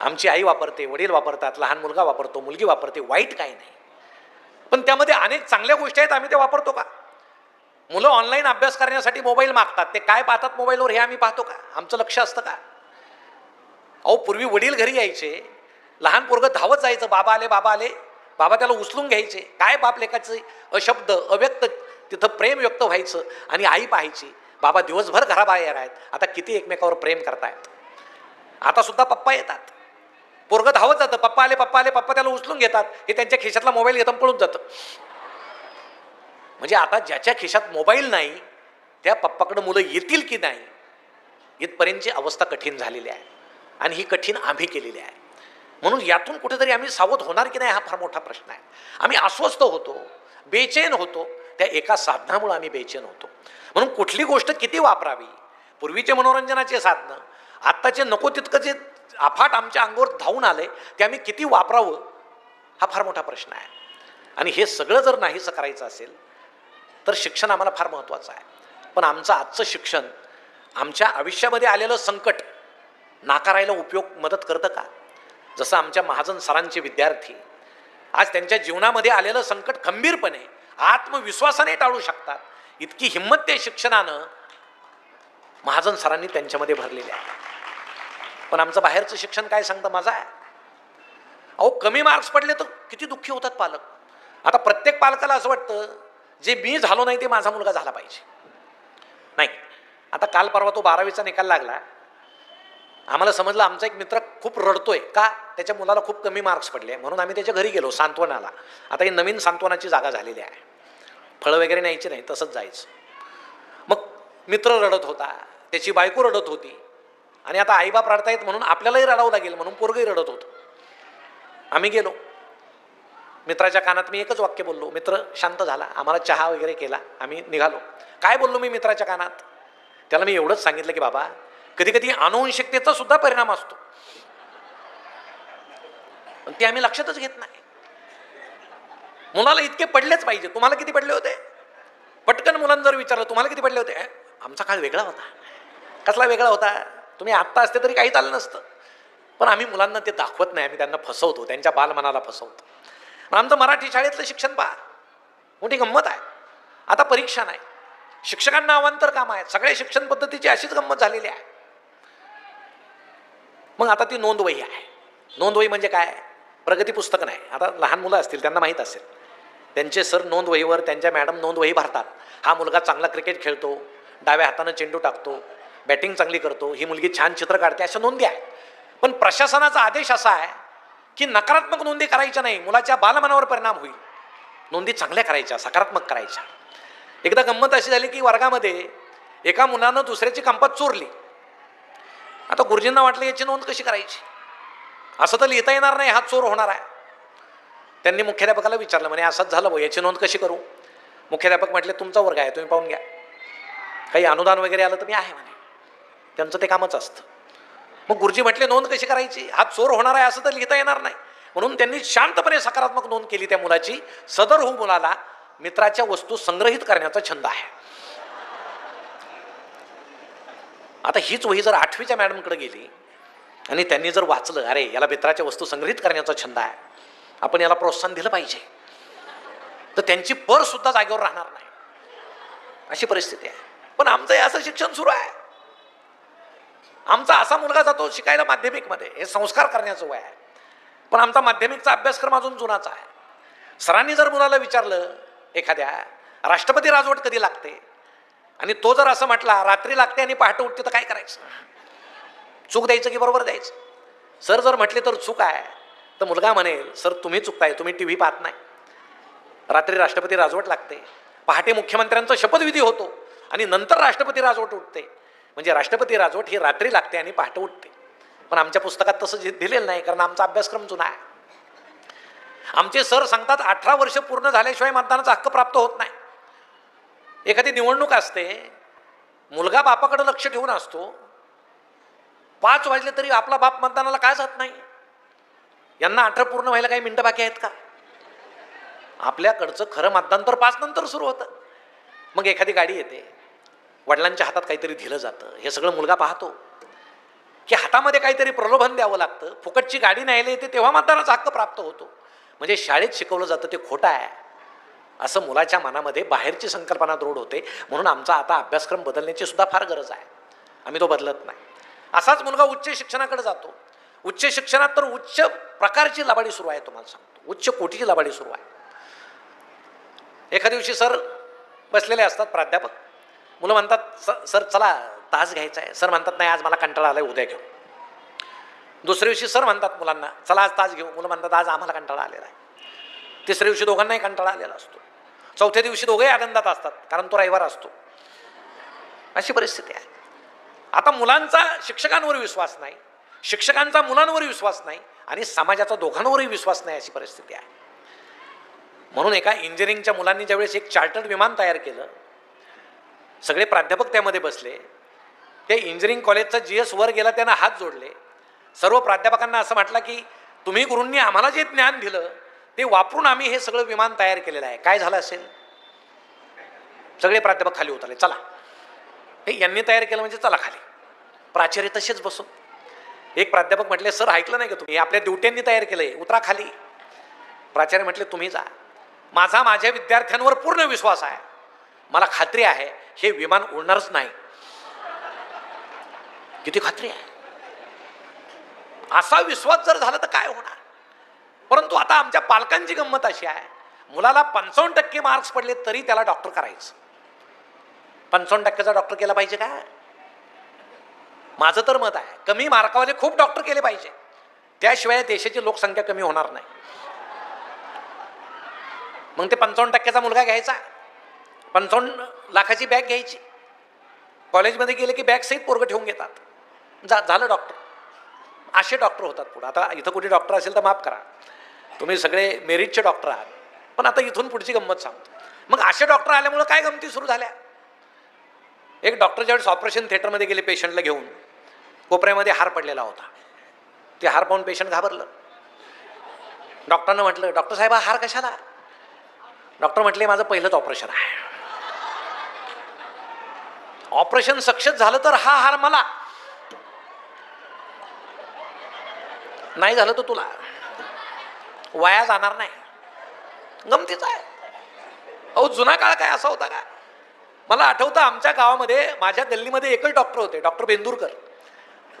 आमची आई वापरते वडील वापरतात लहान मुलगा वापरतो मुलगी वापरते वाईट काही नाही. पण त्यामध्ये अनेक चांगल्या गोष्टी आहेत आम्ही ते वापरतो का? मुलं ऑनलाईन अभ्यास करण्यासाठी मोबाईल मागतात ते काय पाहतात मोबाईलवर हे आम्ही पाहतो का? आमचं लक्ष असतं का? अहो पूर्वी वडील घरी यायचे लहान पोरगं धावत जायचं बाबा आले बाबा आले बाबा त्याला उचलून घ्यायचे काय बाप लेखाचे अशब्द अव्यक्त तिथं प्रेम व्यक्त व्हायचं आणि आई पाहायची बाबा दिवसभर घराबाहेर आहेत आता किती एकमेकावर प्रेम करतायत. आता सुद्धा पप्पा येतात. पोरगं धावत जातं. पप्पा आले पप्पा आले पप्पा त्याला उचलून घेतात. हे त्यांच्या खिशातला मोबाईल घेतात पळून जातं. म्हणजे आता ज्याच्या खिशात मोबाईल नाही त्या पप्पाकडं मुलं येतील की नाही इथपर्यंतची अवस्था कठीण झालेली आहे. आणि ही कठीण आम्ही केलेली आहे. म्हणून यातून कुठेतरी आम्ही सावध होणार की नाही हा फार मोठा प्रश्न आहे. आम्ही अस्वस्थ होतो बेचैन होतो. त्या एका साधनामुळे आम्ही बेचैन होतो. म्हणून कुठली गोष्ट किती वापरावी? पूर्वीचे मनोरंजनाचे साधनं आत्ताचे नको तितकं जे अफाट आमच्या अंगावर धावून आले ते आम्ही किती वापरावं हा फार मोठा प्रश्न आहे. आणि हे सगळं जर नाहीसं करायचं असेल तर शिक्षण आम्हाला फार महत्त्वाचं आहे. पण आमचं आजचं शिक्षण आमच्या आयुष्यामध्ये आलेलं संकट नाकारायला उपयोग मदत करतं का? जसं आमच्या महाजन सरांचे विद्यार्थी आज त्यांच्या जीवनामध्ये आलेलं संकट खंबीरपणे आत्मविश्वासाने टाळू शकतात. इतकी हिंमत ते शिक्षणानं महाजन सरांनी त्यांच्यामध्ये भरलेली आहे. पण आमचं बाहेरचं शिक्षण काय सांगतं माझा? आहे अहो कमी मार्क्स पडले तर किती दुःखी होतात पालक. आता प्रत्येक पालकाला असं वाटतं जे मी झालो नाही ते माझा मुलगा झाला पाहिजे. नाही. आता काल परवा तो बारावीचा निकाल लागला. आम्हाला समजलं आमचा एक मित्र खूप रडतोय. का? त्याच्या मुलाला खूप कमी मार्क्स पडले. म्हणून आम्ही त्याच्या घरी गेलो सांत्वनाला. आता ही नवीन सांत्वनाची जागा झालेली आहे. फळं वगैरे न्यायची नाही तसंच जायचं. मग मित्र रडत होता. त्याची बायको रडत होती. आणि आता आईबाप रडतायत म्हणून आपल्यालाही रडावं लागेल म्हणून पोरगही रडत होतं. आम्ही गेलो. मित्राच्या कानात मी एकच वाक्य बोललो. मित्र शांत झाला. आम्हाला चहा वगैरे केला. आम्ही निघालो. काय बोललो मी मित्राच्या कानात? त्याला मी एवढंच सांगितलं की बाबा कधी कधी अनुवंशिकतेचा सुद्धा परिणाम असतो. पण ते आम्ही लक्षातच घेत नाही. मुलाला इतके पडलेच पाहिजे. तुम्हाला किती पडले होते? पटकन मुलांना जर विचारलं तुम्हाला किती पडले होते? आमचा काळ वेगळा होता. कसला वेगळा होता? तुम्ही आत्ता असते तरी काही चाललं नसतं. पण आम्ही मुलांना ते दाखवत नाही आम्ही त्यांना फसवतो त्यांच्या बालमनाला फसवतो. आमचं मराठी शाळेतलं शिक्षण पहा. मोठी गंमत आहे. आता परीक्षा नाही. शिक्षकांना अवांतर काम आहे सगळ्या शिक्षण पद्धतीची अशीच गंमत झालेली आहे. मग आता ती नोंदवही आहे. नोंदवही म्हणजे काय? प्रगती पुस्तक नाही. आता लहान मुलं असतील त्यांना माहीत असेल. त्यांचे सर नोंदवहीवर त्यांच्या मॅडम नोंदवही भरतात. हा मुलगा चांगला क्रिकेट खेळतो. डाव्या हातानं चेंडू टाकतो. बॅटिंग चांगली करतो ही मुलगी छान चित्र काढते अशा नोंदी आहेत. पण प्रशासनाचा आदेश असा आहे की नकारात्मक नोंदी करायच्या नाही मुलाच्या बालमनावर परिणाम होईल. नोंदी चांगल्या करायच्या सकारात्मक करायच्या. एकदा गंमत अशी झाली की वर्गामध्ये एका मुलानं दुसऱ्याची कंपात चोरली. आता गुरुजींना वाटलं याची नोंद कशी करायची? असं तर लिहिता येणार नाही हा चोर होणार आहे. त्यांनी मुख्याध्यापकाला विचारलं म्हणे असंच झालं भाऊ याची नोंद कशी करू? मुख्याध्यापक म्हटले तुमचा वर्ग आहे तुम्ही पाहून घ्या. काही अनुदान वगैरे आलं तर मी आहे म्हणे. त्यांचं ते कामच असतं. मग गुरुजी म्हटले नोंद कशी करायची? हा चोर होणार आहे असं तर लिहिता येणार नाही. म्हणून त्यांनी शांतपणे सकारात्मक नोंद केली त्या मुलाची. सदर होऊ मुलाला मित्राच्या वस्तू संग्रहित करण्याचा छंद आहे. आता हीच वही जर आठवीच्या मॅडमकडे गेली आणि त्यांनी जर वाचलं अरे याला मित्राच्या वस्तू संग्रहित करण्याचा छंद आहे. आपण याला प्रोत्साहन दिलं पाहिजे. तर त्यांची पर सुद्धा जागेवर राहणार नाही. अशी परिस्थिती आहे. पण आमचंही असं शिक्षण सुरू आहे. आमचा असा मुलगा जातो शिकायला माध्यमिकमध्ये. हे संस्कार करण्याचं वय आहे. पण आमचा माध्यमिकचा अभ्यासक्रम अजून जुनाचा आहे. सरांनी जर मुलाला विचारलं एखाद्या राष्ट्रपती राजवट कधी लागते? आणि तो जर असं म्हटला रात्री लागते आणि पहाटे उठते तर काय करायचं? चूक द्यायचं की बरोबर द्यायचं? सर जर म्हटले तर चूक आहे. तर मुलगा म्हणेल सर तुम्ही चुकताय तुम्ही टी व्ही पाहत नाही. रात्री राष्ट्रपती राजवट लागते. पहाटे मुख्यमंत्र्यांचा शपथविधी होतो आणि नंतर राष्ट्रपती राजवट उठते. म्हणजे राष्ट्रपती राजवट ही रात्री लागते आणि पहाटे उठते. पण आमच्या पुस्तकात तसं दिलेलं नाही कारण आमचा अभ्यासक्रम जुना आहे. आमचे सर सांगतात अठरा वर्ष पूर्ण झाल्याशिवाय मतदानाचा हक्क प्राप्त होत नाही. एखादी निवडणूक असते मुलगा बापाकडे लक्ष ठेवून असतो पाच वाजले तरी आपला बाप मतदानाला काय जात नाही. यांना अठरा पूर्ण व्हायला काही मिनटं बाकी आहेत का? आपल्याकडचं खरं मतदान तर पाच नंतर सुरू होतं. मग एखादी गाडी येते वडिलांच्या हातात काहीतरी दिलं जातं. हे सगळं मुलगा पाहतो. की हातामध्ये काहीतरी प्रलोभन द्यावं लागतं. फुकटची गाडी न्यायला येते तेव्हा मतदानाचा हक्क प्राप्त होतो. म्हणजे शाळेत शिकवलं जातं ते खोटं आहे. असं मुलाच्या मनामध्ये बाहेरची संकल्पना दृढ होते. म्हणून आमचा आता अभ्यासक्रम बदलण्याची सुद्धा फार गरज आहे. आम्ही तो बदलत नाही. असाच मुलगा उच्च शिक्षणाकडे जातो. उच्च शिक्षणात तर उच्च प्रकारची लबाडी सुरू आहे तुम्हाला सांगतो. उच्च कोटीची लबाडी सुरू आहे. एखाद्या दिवशी सर बसलेले असतात प्राध्यापक. मुलं म्हणतात सर चला तास घ्यायचा आहे. सर म्हणतात नाही आज मला कंटाळा आला आहे उद्या घेऊ. दुसऱ्या दिवशी सर म्हणतात मुलांना चला आज तास घेऊ. मुलं म्हणतात आज आम्हाला कंटाळा आलेला आहे. तिसऱ्या दिवशी दोघांनाही कंटाळा आलेला असतो. चौथ्या दिवशी दोघेही आनंदात असतात कारण तो रविवार असतो. अशी परिस्थिती आहे. आता मुलांचा शिक्षकांवर विश्वास नाही शिक्षकांचा मुलांवर विश्वास नाही आणि समाजाचा दोघांवरही विश्वास नाही अशी परिस्थिती आहे. म्हणून एका इंजिनिअरिंगच्या मुलांनी ज्यावेळेस एक चार्टर्ड विमान तयार केलं सगळे प्राध्यापक त्यामध्ये बसले. ते इंजिनिअरिंग कॉलेजचा जी एस वर गेला त्यांना हात जोडले. सर्व प्राध्यापकांना असं म्हटलं की तुम्ही गुरूंनी आम्हाला जे ज्ञान दिलं ते वापरून आम्ही हे सगळं विमान तयार केलेलं आहे. काय झालं असेल? सगळे प्राध्यापक खाली उतरले. चला. हे यांनी तयार केलं म्हणजे चला खाली. प्राचार्य तसेच बसून. एक प्राध्यापक म्हटले सर ऐकलं नाही का तुम्ही? हे आपल्या ड्युट्यांनी तयार केलं आहे उतरा खाली. प्राचार्य म्हटले तुम्ही जा. माझा माझ्या विद्यार्थ्यांवर पूर्ण विश्वास आहे. मला खात्री आहे हे विमान उडणारच नाही. किती खात्री आहे? असा विश्वास जर झाला तर काय होणार? परंतु आता आमच्या पालकांची गंमत अशी आहे मुलाला पंचावन्न टक्के मार्क्स पडले तरी त्याला डॉक्टर करायचं. पंचावन्न टक्क्याचा डॉक्टर केला पाहिजे का? माझं तर मत आहे कमी मार्कावाले खूप डॉक्टर केले पाहिजे. त्याशिवाय देशाची लोकसंख्या कमी होणार नाही. मग ते पंचावन्न टक्क्याचा मुलगा घ्यायचा? पंचावन्न लाखाची बॅग घ्यायची. कॉलेजमध्ये गेले की बॅगसहित पोरगं ठेवून घेतात. जा झालं डॉक्टर असे डॉक्टर होतात पुढे. आता इथं कुठे डॉक्टर असेल तर माफ करा. तुम्ही सगळे मेरिटचे डॉक्टर आहात. पण आता इथून पुढची गंमत सांगतो. मग असे डॉक्टर आल्यामुळं काय गमती सुरू झाल्या? एक डॉक्टर ज्यावेळेस ऑपरेशन थिएटरमध्ये गेले पेशंटला घेऊन कोपऱ्यामध्ये हार पडलेला होता. ते हार पाहून पेशंट घाबरलं. डॉक्टरनं म्हटलं डॉक्टर साहेब हा हार कशाला? डॉक्टर म्हटले माझं पहिलंच ऑपरेशन आहे. ऑपरेशन सक्सेस झालं तर हा हार मला. नाही झालं तर तुला. वाया जाणार नाही. गमतीच आहे. अहो जुना काळ काय असा होता का? मला आठवतं आमच्या गावामध्ये माझ्या गल्लीमध्ये एकच डॉक्टर होते डॉक्टर बेंदूरकर.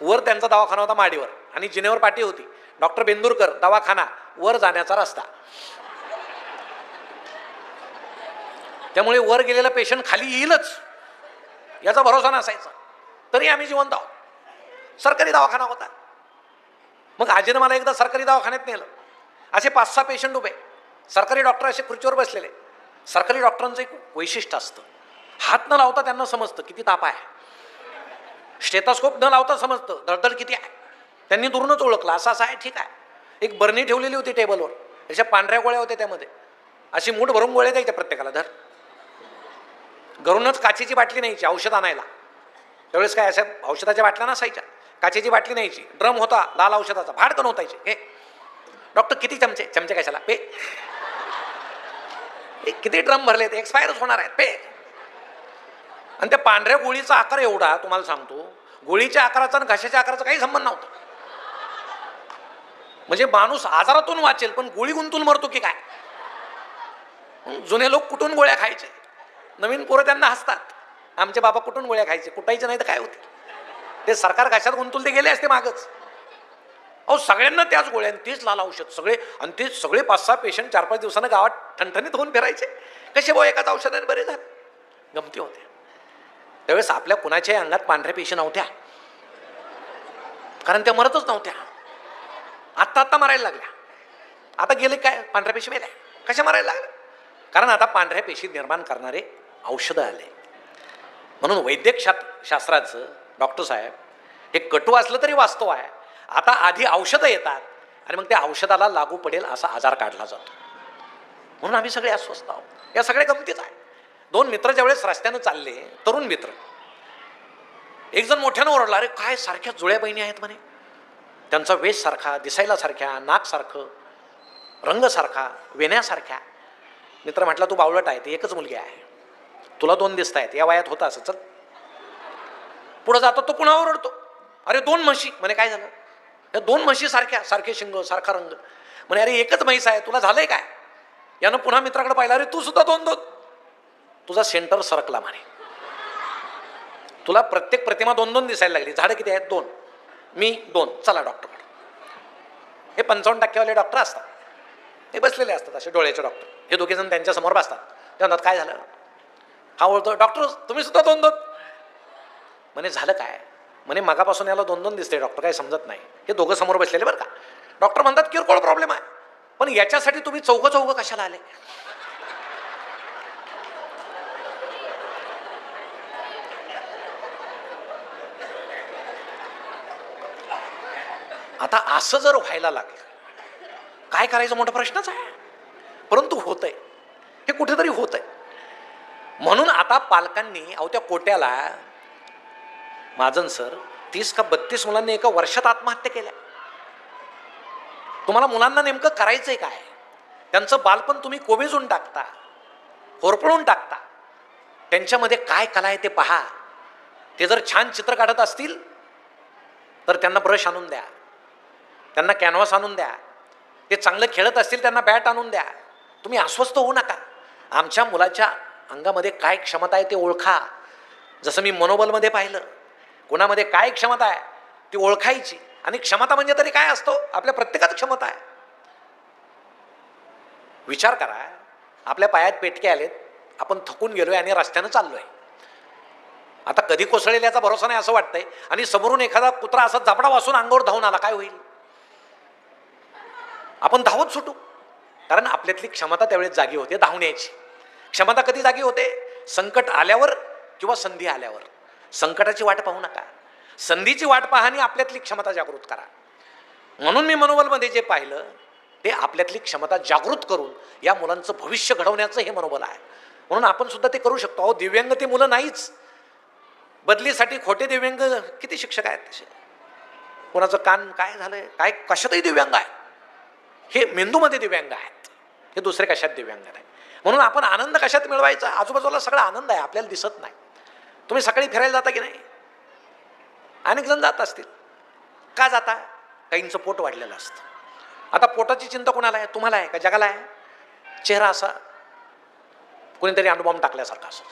वर त्यांचा दवाखाना होता माडीवर आणि जिनेवर पाठी होती. डॉक्टर बेंदूरकर दवाखाना वर जाण्याचा रस्ता. त्यामुळे वर गेलेला पेशंट खाली येईलच. याचा भरोसा नसायचा. तरी आम्ही जिवंत आहोत. सरकारी दवाखाना होता. मग आजीनं मला एकदा सरकारी दवाखान्यात नेलं. असे पाच सहा पेशंट उभे. सरकारी डॉक्टर असे खुर्चीवर बसलेले. सरकारी डॉक्टरांचं एक वैशिष्ट्य असतं. हात न लावता त्यांना समजतं किती ताप आहे. स्टेथोस्कोप न लावता समजतं दळदळ किती आहे. त्यांनी दुरूनच ओळखलं. असं असं आहे ठीक आहे. एक बरणी ठेवलेली होती टेबलवर. त्याच्या पांढऱ्या गोळ्या होत्या त्यामध्ये. अशी मूठ भरून गोळ्या द्यायच्या प्रत्येकाला. धर. घरूनच काचेची बाटली न्यायची औषध आणायला. त्यावेळेस काय अशा औषधाच्या बाटल्या नसायच्या. काचेची बाटली न्यायची. ड्रम होता लाल औषधाचा. भाडकन होतायचे. हे. डॉक्टर किती चमचे? चमचे कशाला? पे. किती ड्रम भरलेत एक्सपायरच होणार आहेत. पे. आणि त्या पांढऱ्या गोळीचा आकार एवढा तुम्हाला सांगतो गोळीच्या आकाराचा आणि घशाच्या आकाराचा काही संबंध नव्हता. म्हणजे माणूस आजारातून वाचेल पण गोळी गुंतून मरतो की काय? जुने लोक कुठून गोळ्या खायचे? नवीन पोरं त्यांना हसतात. आमचे बाबा कुठून गोळ्या खायचे? कुटायचे नाही तर काय होते? ते सरकार कशात गुंतून ते गेले असते मागच. अहो सगळ्यांना त्याच गोळ्या आणि तेच लाल औषध सगळे आणि ते सगळे पाच सहा पेशंट चार पाच दिवसानं गावात ठणठणीत होऊन फिरायचे. कसे भाऊ एकाच औषधाने बरे झाले? गमती होते त्यावेळेस आपल्या कुणाच्याही अंगात पांढऱ्या पेशी नव्हत्या. कारण त्या मरतच नव्हत्या. आत्ता आत्ता मरायला लागल्या. आता गेले काय? पांढऱ्या पेशी मेल्या. कशा मरायला लागल्या? कारण आता पांढऱ्या पेशी निर्माण करणारे औषधं आले म्हणून वैद्यक शा शास्त्राचं डॉक्टर साहेब हे कटू असलं तरी वास्तव आहे. आता आधी औषधं येतात आणि मग त्या औषधाला लागू पडेल असा आजार काढला जातो. म्हणून आम्ही सगळे अस्वस्थ आहोत. या सगळ्या गमतीच आहे दोन मित्र ज्यावेळेस रस्त्यानं चालले तरुण मित्र. एक जण मोठ्यानं ओरडला अरे काय सारख्या जुळ्या बहिणी आहेत म्हणे. त्यांचा वेश सारखा दिसायला सारख्या नाकसारखं रंग सारखा वेण्यासारख्या मित्र म्हटला तू बावलट आहे ती एकच मुलगी आहे. तुला दोन दिसत आहेत या वयात होता असं चल. पुढं जातो तो पुन्हा ओरडतो? अरे दोन म्हशी. म्हणे काय झालं? या दोन म्हशी सारख्या सारखे शिंग सारखा रंग. म्हणे अरे एकच म्हैस आहे तुला झालंय काय? यानं पुन्हा मित्राकडे पाहिलं अरे तू सुद्धा दोन दोन. तुझा सेंटर सरकला म्हणे. तुला प्रत्येक प्रतिमा दोन दोन दिसायला लागली. झाडं किती आहेत? दोन. मी दोन. चला डॉक्टर हे पंचावन्न टक्केवाले डॉक्टर असतात. ते बसलेले असतात असे डोळ्याचे डॉक्टर. हे दोघेजण त्यांच्यासमोर बसतात. ते म्हणतात काय झालं? हा बोलतो डॉक्टर तुम्ही सुद्धा दोन दोन. म्हणे झालं काय? म्हणे मगापासून याला दोन दोन दिसते डॉक्टर. काय समजत नाही. हे दोघं समोर बसलेले बरं का. डॉक्टर म्हणतात किरकोळ प्रॉब्लेम आहे. पण याच्यासाठी तुम्ही चौघं चौघं कशाला आले? आता असं जर व्हायला लागलं काय करायचं? मोठा प्रश्नच आहे. परंतु होत आहे हे कुठेतरी होत आहे म्हणून आता पालकांनी अहो त्या कोट्याला महाजन सर तीस का बत्तीस मुलांनी एका वर्षात आत्महत्या केल्या. तुम्हाला मुलांना नेमकं करायचंय काय? त्यांचं बालपण तुम्ही कोमेजून टाकता होरपळून टाकता. त्यांच्यामध्ये काय कला आहे ते पहा. ते जर छान चित्र काढत असतील तर त्यांना ब्रश आणून द्या. त्यांना कॅनव्हास आणून द्या. ते चांगलं खेळत असतील त्यांना बॅट आणून द्या. तुम्ही अस्वस्थ होऊ नका. आमच्या मुलाच्या अंगामध्ये काय क्षमता आहे ते ओळखा. जसं मी मनोबलमध्ये पाहिलं कोणामध्ये काय क्षमता आहे ती ओळखायची. आणि क्षमता म्हणजे तरी काय असतो? आपल्या प्रत्येकात क्षमता आहे. विचार करा आपल्या पायात पेटके आलेत आपण थकून गेलोय आणि रस्त्यानं चाललोय. आता कधी कोसळेल याचा भरोसा नाही असं वाटतंय. आणि समोरून एखादा कुत्रा असा झापडा वासून अंगावर धावून आला काय होईल? आपण धावत सुटू. कारण आपल्यातली क्षमता त्यावेळेस जागी होते धावण्याची. क्षमता कधी जागी होते? संकट आल्यावर किंवा संधी आल्यावर? संकटाची वाट पाहू नका. संधीची वाट पहा आणि आपल्यातली क्षमता जागृत करा. म्हणून मी मनोबलमध्ये जे पाहिलं ते आपल्यातली क्षमता जागृत करून या मुलांचं भविष्य घडवण्याचं हे मनोबल आहे. म्हणून आपण सुद्धा ते करू शकतो. अहो दिव्यांग ते मुलं नाहीच. बदलीसाठी खोटे दिव्यांग किती शिक्षक आहेत तसे? कोणाचं कान काय झालंय? काय कशातही दिव्यांग आहे हे मेंदूमध्ये दिव्यांग आहेत. हे दुसरे कशात दिव्यांग नाही म्हणून आपण आनंद कशात मिळवायचा? आजूबाजूला सगळा आनंद आहे आपल्याला दिसत नाही. तुम्ही सकाळी फिरायला जाता की नाही? अनेक जण जात असतील. का जाता? काहींचं पोट वाढलेलं असतं. आता पोटाची चिंता कोणाला आहे? तुम्हाला आहे का? जगाला आहे? चेहरा असा कोणीतरी अणुबॉम्ब टाकल्यासारखा असं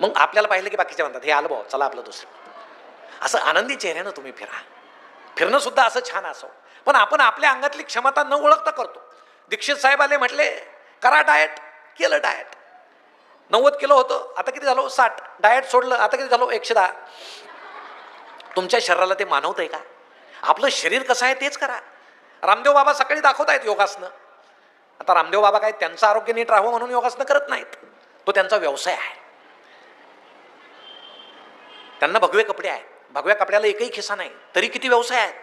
मग आपल्याला पाहिलं की बाकीचे म्हणतात हे आलं भाऊ चला आपलं दुसरं. असं आनंदी चेहऱ्यानं तुम्ही फिरा. फिरणं सुद्धा असं छान असो. पण आपण आपल्या अंगातली क्षमता न ओळखता करतो. दीक्षित साहेब आले म्हटले करा डाएट केलं डाएट. नव्वद किलो होतं आता किती झालो? साठ. डाएट सोडलं आता किती झालो? एकशे दहा. तुमच्या शरीराला ते मानवत आहे का? आपलं शरीर कसं आहे तेच करा. रामदेव बाबा सकाळी दाखवत आहेत योगासनं. आता रामदेव बाबा काय त्यांचं आरोग्य नीट राहावं म्हणून योगासनं करत नाहीत. तो त्यांचा व्यवसाय आहे. त्यांना भगवे कपडे आहेत. भगव्या कपड्याला एकही खिसा नाही. तरी किती व्यवसाय आहेत?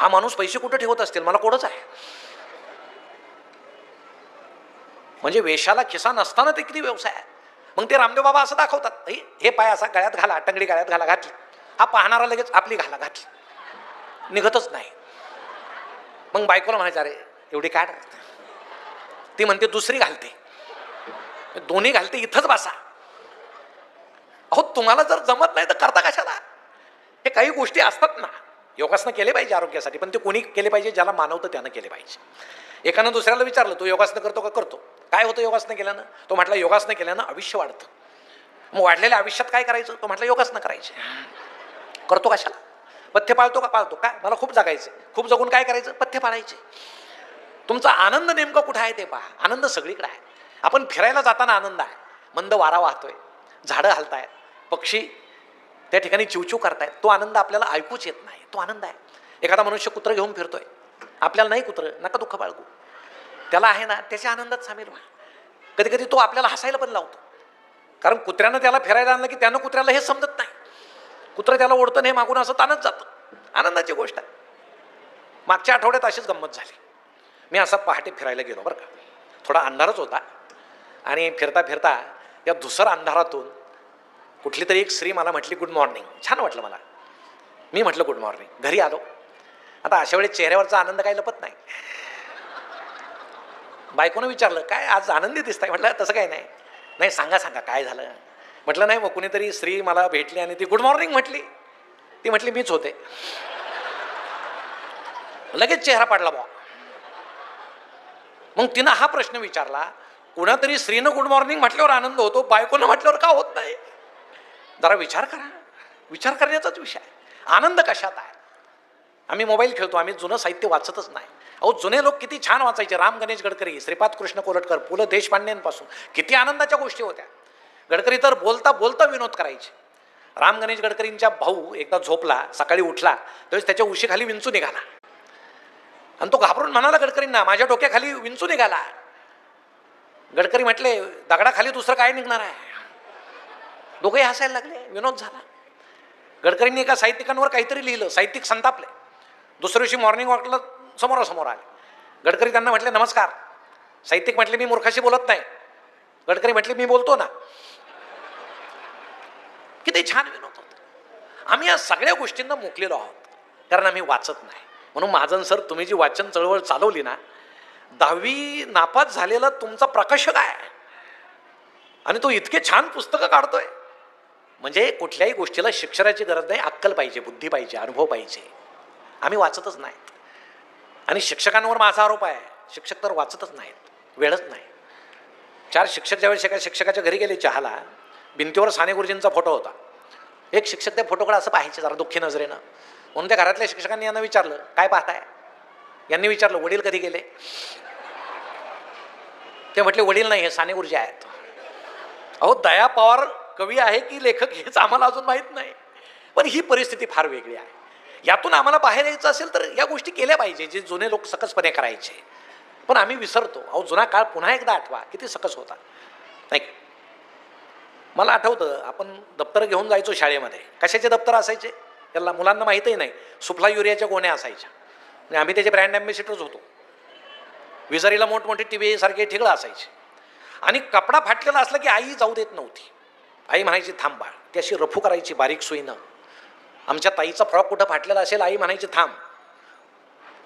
हा माणूस पैसे कुठं ठेवत असतील? मला कोणच आहे. म्हणजे वेशाला खिसा नसताना ते किती व्यवसाय आहे? मग ते रामदेव बाबा असं दाखवतात "हे- हे पाय असा गळ्यात घाला टंगडी गळ्यात घाला घातली. हा पाहणारा लगेच आपली घाला घातली. निघतच नाही. मग बायकोला म्हणायचं अरे एवढी काय ती म्हणते दुसरी घालते. दोन्ही घालते इथंच बसा. अहो तुम्हाला जर जमत नाही तर करता कशाला? हे काही गोष्टी असतात ना. योगासनं केले पाहिजे आरोग्यासाठी पण ते कोणी केले पाहिजे ज्याला मानवतं त्यानं केले पाहिजे. एकानं दुसऱ्याला विचारलं तू योगासनं करतो का? करतो. काय होतं योगासनं केल्यानं? तो म्हटला योगासनं केल्यानं आयुष्य वाढतं. मग वाढलेल्या आयुष्यात काय करायचं? तो म्हटलं योगासनं करायचे. करतो कशाला? पथ्य पाळतो का? पाळतो. काय? मला खूप जगायचं खूप जगून काय करायचं? पथ्य पाळायचे. तुमचा आनंद नेमका कुठं आहे ते पहा. आनंद सगळीकडे आहे. आपण फिरायला जाताना आनंद आहे. मंद वारा वाहतोय. झाडं हलतायत. पक्षी त्या ठिकाणी चिवचिव करतायत. तो आनंद आपल्याला ऐकूच येत नाही. तो आनंद आहे. एखादा मनुष्य कुत्रं घेऊन फिरतोय. आपल्याला नाही कुत्रं. नका दुःख बाळगू. त्याला आहे ना त्याच्या आनंदात सामील व्हा. कधी कधी तो आपल्याला हसायला पण लावतो. कारण कुत्र्यानं त्याला फिरायला आणलं की त्यानं कुत्र्याला हे समजत नाही. कुत्रं त्याला ओढतं नाही मागून असं ताणत जातं. आनंदाची गोष्ट आहे. मागच्या आठवड्यात अशीच गंमत झाली. मी असा पहाटे फिरायला गेलो बरं का. थोडा अंधारच होता. आणि फिरता फिरता या धुसर अंधारातून कुठली तरी एक स्त्री मला म्हटली गुड मॉर्निंग छान वाटलं मला. मी म्हटलं गुड मॉर्निंग घरी आलो. आता अशा वेळी चेहऱ्यावरचा आनंद काही लपत नाही. बायकोनं विचारलं काय आज आनंदी दिसताय? म्हटलं तसं काही नाही. नाही सांगा सांगा काय झालं? म्हटलं नाही मग कुणीतरी स्त्री मला भेटली आणि ती गुड मॉर्निंग म्हटली. ती म्हटली मीच होते. लगेच चेहरा पाडला बा मग तिनं हा प्रश्न विचारला कुणातरी स्त्रीनं गुड मॉर्निंग म्हटल्यावर आनंद होतो बायकोनं म्हटल्यावर का होत नाही? जरा विचार करा. विचार करण्याचाच विषय आनंद कशात आहे? आम्ही मोबाईल खेळतो आम्ही जुनं साहित्य वाचतच नाही. अहो जुने लोक किती छान वाचायचे. राम गणेश गडकरी श्रीपाद कृष्ण कोलटकर पु ल देशपांडेंपासून. किती आनंदाच्या गोष्टी होत्या. गडकरी तर बोलता बोलता विनोद करायचे. राम गणेश गडकरींच्या भाऊ एकदा झोपला सकाळी उठला त्यावेळेस त्याच्या उशीखाली विंचू निघाला. आणि तो घाबरून म्हणाला गडकरींना माझ्या डोक्याखाली विंचू निघाला. गडकरी म्हटले दगडाखाली दुसरं काय निघणार आहे? दोघंही हसायला लागले विनोद झाला. गडकरींनी एका साहित्यिकांवर काहीतरी लिहिलं साहित्यिक संतापले. दुसऱ्या दिवशी मॉर्निंग वॉकला समोरासमोर आले. गडकरी त्यांना म्हटले नमस्कार. साहित्यिक म्हटले मी मूर्खाशी बोलत नाही. गडकरी म्हटले मी बोलतो ना. किती छान विनोद होत. आम्ही या सगळ्या गोष्टींना मुकलेलो आहोत. कारण आम्ही वाचत नाही. म्हणून महाजन सर तुम्ही जी वाचन चळवळ चालवली ना दहावी नापास झालेला तुमचा प्रकाशक आहे. आणि तो इतके छान पुस्तकं काढतोय. म्हणजे कुठल्याही गोष्टीला शिक्षणाची गरज नाही अक्कल पाहिजे बुद्धी पाहिजे अनुभव पाहिजे. आम्ही वाचतच नाहीत. आणि शिक्षकांवर माझा आरोप आहे. शिक्षक तर वाचतच नाहीत. वेळच नाही. चार शिक्षक ज्यावेळेस एका शिक्षकाच्या घरी गेले चहाला भिंतीवर साने गुरुजींचा फोटो होता. एक शिक्षक त्या फोटोकडे असं पाहायचे जरा दुःखी नजरेनं. म्हणून त्या घरातल्या शिक्षकांनी यांना विचारलं काय पाहताय? यांनी विचारलं वडील कधी गेले? ते म्हटले वडील नाही हे साने गुरुजी आहेत. अहो दया पवार कवी आहे की लेखक हेच आम्हाला अजून माहीत नाही. पण ही परिस्थिती फार वेगळी आहे. यातून आम्हाला बाहेर यायचं असेल तर या गोष्टी केल्या पाहिजे जे जुने लोक सकसपणे करायचे. पण आम्ही विसरतो. अहो जुना काळ पुन्हा एकदा आठवा किती सकस होता. नाही मला आठवतं आपण दप्तर घेऊन जायचो शाळेमध्ये. कशाचे दप्तर असायचे? त्याला मुलांना माहीतही नाही. सुफला युरियाच्या गोण्या असायच्या. आणि आम्ही त्याचे ब्रँड ॲम्बेसिडर्स होतो. विजारीला मोठमोठे टी व्ही सारखे ठिगळं असायचे. आणि कपडा फाटलेला असला की आई जाऊ देत नव्हती. आई म्हणायची थांब त्याशी रफू करायची बारीक सुईनं. आमच्या ताईचा फ्रॉक कुठं फाटलेला असेल आई म्हणायची थांब.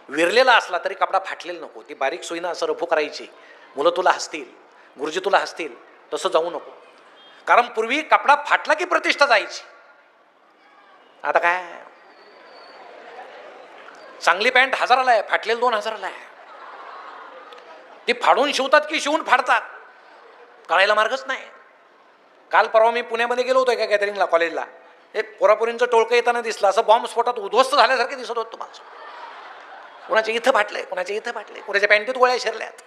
विरलेला असला तरी कपडा फाटलेला नको. ती बारीक सोयीनं असं रफू करायची. मुलं तुला हसतील. गुरुजी तुला हसतील. तसं जाऊ नको. कारण पूर्वी कपडा फाटला की प्रतिष्ठा जायची. आता काय? चांगली पॅन्ट हजाराला आहे फाटलेली दोन हजाराला आहे. ती फाडून शिवतात की शिवून फाडतात? कळायला मार्गच नाही. काल परवा मी पुण्यामध्ये गेलो होतो एका गॅदरिंगला कॉलेजला. हे पोरापोरींचं टोळकं येताना दिसलं. असं बॉम्ब स्फोटात उद्ध्वस्त झाल्यासारखे दिसत होतं तुम्हाला. कुणाच्या इथं फाटलंय कुणाच्या इथं फाटले कुणाच्या पॅन्टीत गोळ्या शिरल्यात.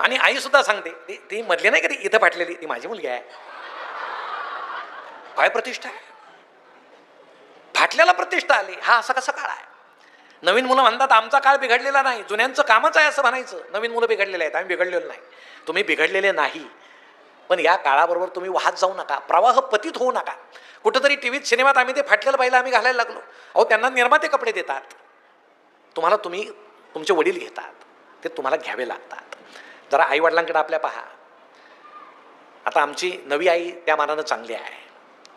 आणि आई सुद्धा सांगते ती ती मधली नाही का ती इथं फाटलेली? ती माझी मुलगी आहे. काय प्रतिष्ठा आहे? फाटल्याला प्रतिष्ठा आली. हा असा कसा काळ आहे? नवीन मुलं म्हणतात आमचा काळ बिघडलेला नाही. जुन्यांचं कामच आहे असं म्हणायचं. नवीन मुलं बिघडलेले आहेत. आम्ही बिघडलेलो नाही. तुम्ही बिघडलेले नाही. पण या काळाबरोबर तुम्ही वाहत जाऊ नका. प्रवाह पतित होऊ नका. कुठंतरी टी व्हीत सिनेमात आम्ही ते फाटलेलं पाहिलं आम्ही घालायला लागलो. अहो त्यांना निर्माते कपडे देतात. तुम्हाला तुम्ही तुमचे वडील घेतात. ते तुम्हाला घ्यावे लागतात. जरा आईवडिलांकडे आपल्या पहा. आता आमची नवी आई त्या मानानं चांगली आहे.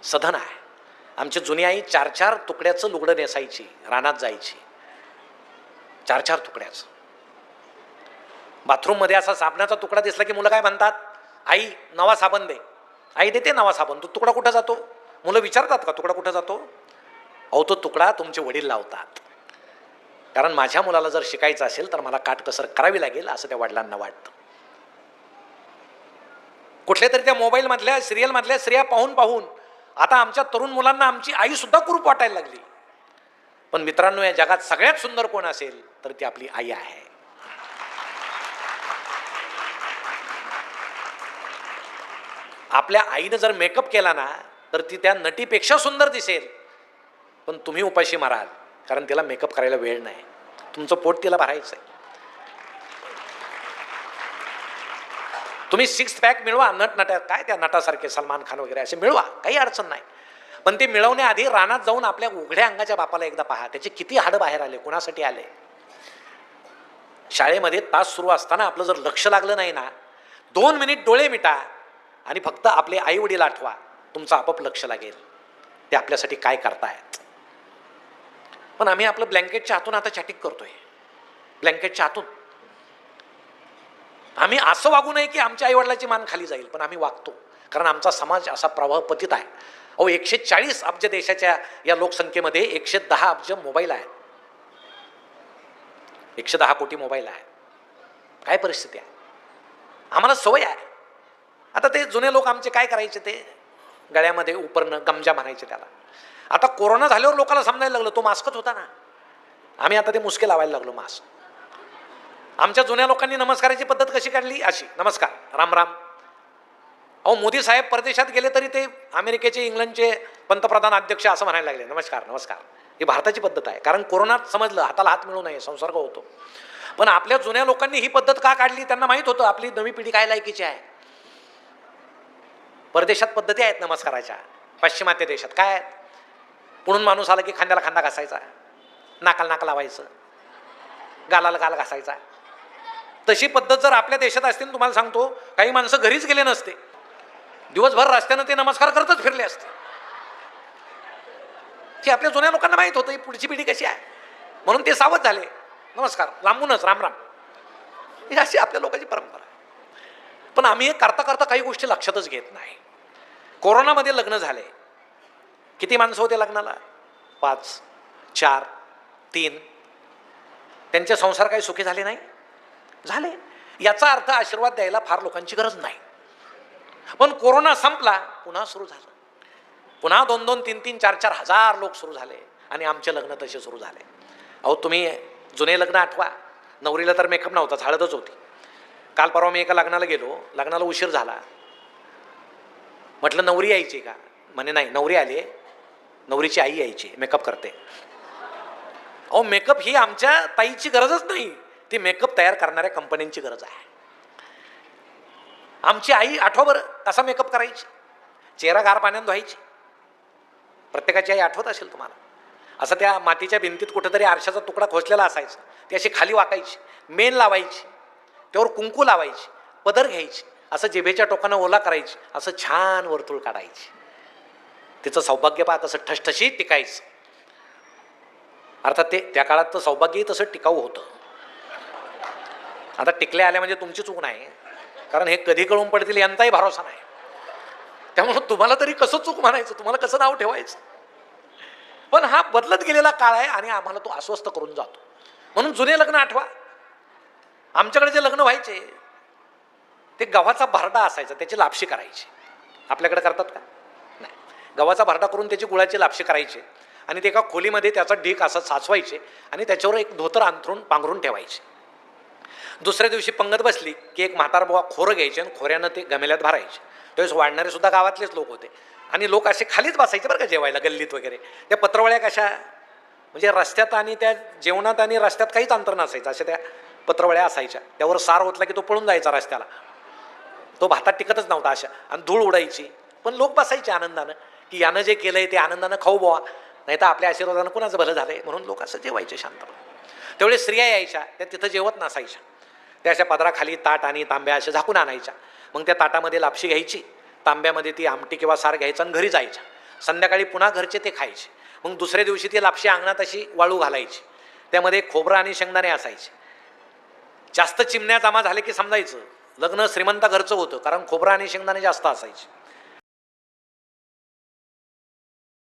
सधन आहे. आमची जुनी आई चार चार तुकड्याचं लुगडं नेसायची रानात जायची. चार चार तुकड्याचं. बाथरूममध्ये असा साबणाचा तुकडा दिसला की मुलं काय म्हणतात? आई नवा साबण दे. आई देते नवा साबण. तो तुकडा कुठं जातो? मुलं विचारतात का तुकडा कुठं जातो? अहो तो तुकडा तुमचे वडील लावतात. कारण माझ्या मुलाला जर शिकायचं असेल तर मला काटकसर करावी लागेल असं त्या वडिलांना वाटतं. कुठल्या तरी त्या मोबाईलमधल्या सिरियलमधल्या स्त्रिया पाहून पाहून आता आमच्या तरुण मुलांना आमची आईसुद्धा कुरूप वाटायला लागली. पण मित्रांनो या जगात सगळ्यात सुंदर कोण असेल तर ती आपली आई आहे. आपल्या आईनं जर मेकअप केला ना तर ती त्या नटीपेक्षा सुंदर दिसेल. पण तुम्ही उपाशी माराल कारण तिला मेकअप करायला वेळ नाही. तुमचं पोट तिला भरायचं आहे तुम्ही सिक्स पॅक मिळवा नट नट्या काय त्या नटासारखे सलमान खान वगैरे असे मिळवा काही अडचण नाही. पण ते मिळवण्याआधी रानात जाऊन आपल्या उघड्या अंगाच्या बापाला एकदा पहा त्याचे किती हाडं बाहेर आले कोणासाठी आले? शाळेमध्ये तास सुरू असताना आपलं जर लक्ष लागलं नाही ना दोन मिनिट डोळे मिटा आणि फक्त आपले आई वडील आठवा. तुमचं आपोआप लक्ष लागेल. ते आपल्यासाठी काय करतायत. पण आम्ही आपलं ब्लँकेटच्या हातून आता चॅटिंग करतोय. ब्लँकेटच्या हातून. आम्ही असं वागू नये की आमच्या आईवडिलाची मान खाली जाईल पण आम्ही वागतो. कारण आमचा समाज असा प्रवाह पतित आहे. अहो एकशे चाळीस अब्ज देशाच्या या लोकसंख्येमध्ये एकशे दहा अब्ज मोबाईल आहेत. एकशे दहा कोटी मोबाईल आहे काय परिस्थिती आहे? आम्हाला सवय आहे. आता ते जुने लोक आमचे काय करायचे ते? गळ्यामध्ये उपरणं गमजा म्हणायचे त्याला. आता कोरोना झाल्यावर लोकांना समजायला लागलं तो मास्कच होता ना. आम्ही आता ते मुसके लावायला लागलो मास्क. आमच्या जुन्या लोकांनी नमस्काराची पद्धत कशी काढली? अशी नमस्कार राम राम. अहो मोदी साहेब परदेशात गेले तरी ते अमेरिकेचे इंग्लंडचे पंतप्रधान अध्यक्ष असं म्हणायला लागले नमस्कार नमस्कार. ही भारताची पद्धत आहे. कारण कोरोनात समजलं हाताला हात मिळू नये संसर्ग होतो. पण आपल्या जुन्या लोकांनी ही पद्धत का काढली? त्यांना माहीत होतं आपली नवी पिढी काय लायकीची आहे? परदेशात पद्धती आहेत नमस्काराच्या पाश्चिमात्य देशात काय आहेत? पुढून माणूस आला की खांद्याला खांदा घासायचा. नाकाला नाक लावायचं. गालाला गाल घासायचा. तशी पद्धत जर आपल्या देशात असतील तुम्हाला सांगतो काही माणसं घरीच गेले नसते. दिवसभर रस्त्यानं ते नमस्कार करतच फिरले असते. ते आपल्या जुन्या लोकांना माहीत होतं ही पुढची पिढी कशी आहे? म्हणून ते सावध झाले. नमस्कार. लांबूनच राम राम. ही अशी आपल्या लोकांची परंपरा. पण आम्ही हे करता करता काही गोष्टी लक्षातच घेत नाही. कोरोनामध्ये लग्न झाले. किती माणसं होते लग्नाला? पाच चार तीन. त्यांचे संसार काही सुखी झाले नाही? झाले. याचा अर्थ आशीर्वाद द्यायला फार लोकांची गरज नाही. पण कोरोना संपला पुन्हा सुरू झालं. पुन्हा दोन दोन तीन तीन चार चार हजार लोक सुरू झाले आणि आमचे लग्न तसे सुरू झाले. अहो तुम्ही जुने लग्न आठवा. नवरीला तर मेकअप नव्हता हळदच होती. काल परवा मी एका लग्नाला गेलो. लग्नाला उशीर झाला. म्हटलं नवरी यायची का? म्हणे नाही नवरी आली नवरीची आई यायची. मेकअप करते. अहो मेकअप ही आमच्या ताईची गरजच नाही. ती मेकअप तयार करणाऱ्या कंपन्यांची गरज आहे. आमची आई आठवबर बरं कसा मेकअप करायची. चेहरा गार पाण्यात धुवायची. प्रत्येकाची आई आठवत असेल तुम्हाला. असं त्या मातीच्या भिंतीत कुठेतरी आरशाचा तुकडा खोचलेला असायचा. ती अशी खाली वाकायची. मेन लावायची. त्यावर कुंकू लावायची पदर घ्यायची असं जेबेच्या टोकानं ओला करायची असं छान वर्तुळ काढायची. तिचं सौभाग्य पहा कसं ठसठशी टिकायचं. अर्थात ते त्या काळात तर सौभाग्यही तसं टिकाऊ होतं. आता टिकल्या आल्या म्हणजे तुमची चूक नाही कारण हे कधी कळून पडतील यांचाही भरोसा नाही. त्यामुळं तुम्हाला तरी कसं चूक म्हणायचं? तुम्हाला कसं नाव ठेवायचं? पण हा बदलत गेलेला काळ आहे आणि आम्हाला तो अस्वस्थ करून जातो. म्हणून जुने लग्न आठवा. आमच्याकडे जे लग्न व्हायचे ते गव्हाचा भरडा असायचा त्याची लापशी करायची. आपल्याकडे करतात का? नाही. गव्हाचा भरडा करून त्याची गुळाची लापशी करायची आणि ते एका खोलीमध्ये त्याचा ढीक असं साचवायचे आणि त्याच्यावर एक धोतर अंथरून पांघरून ठेवायचे. दुसऱ्या दिवशी पंगत बसली की एक म्हातार बुवा खोरं घ्यायचे आणि खोऱ्यानं ते गमेल्यात भरायचे. त्यावेळेस वाढणारे सुद्धा गावातलेच लोक होते. आणि लोक असे खालीच बसायचे बरं का जेवायला गल्लीत वगैरे. त्या पत्रवळ्या कशा? म्हणजे रस्त्यात आणि त्या जेवणात आणि रस्त्यात काहीच अंतर नसायचं. अशा त्या पत्रवळ्या असायच्या. त्यावर सार ओतला की तो पळून जायचा रस्त्याला. तो भातात टिकतच नव्हता अशा. आणि धूळ उडायची. पण लोक बसायचे आनंदानं की यानं जे केलंय ते आनंदानं खाऊ बुवा. नाही तर आपल्या आशीर्वादानं कुणाचं भलं झालंय? म्हणून लोक असं जेवायचे शांतपणे तेवढे स्त्रिया यायच्या. त्या तिथं जेवत नसायच्या. त्या अशा पदराखाली ताट आणि तांब्या अशा झाकून आणायच्या. मग त्या ताटामध्ये लापशी घ्यायची. तांब्यामध्ये ती आमटी किंवा सार घ्यायचं आणि घरी जायच्या. संध्याकाळी पुन्हा घरचे ते खायचे. मग दुसऱ्या दिवशी ती लापशी अंगणात अशी वाळू घालायची. त्यामध्ये खोबरं आणि शेंगदाणे असायचे. जास्त चिमण्या जमा झाले की समजायचं. लग्न श्रीमंत घरचं होतं कारण खोबरा आणि शेंगदाणे जास्त असायचे.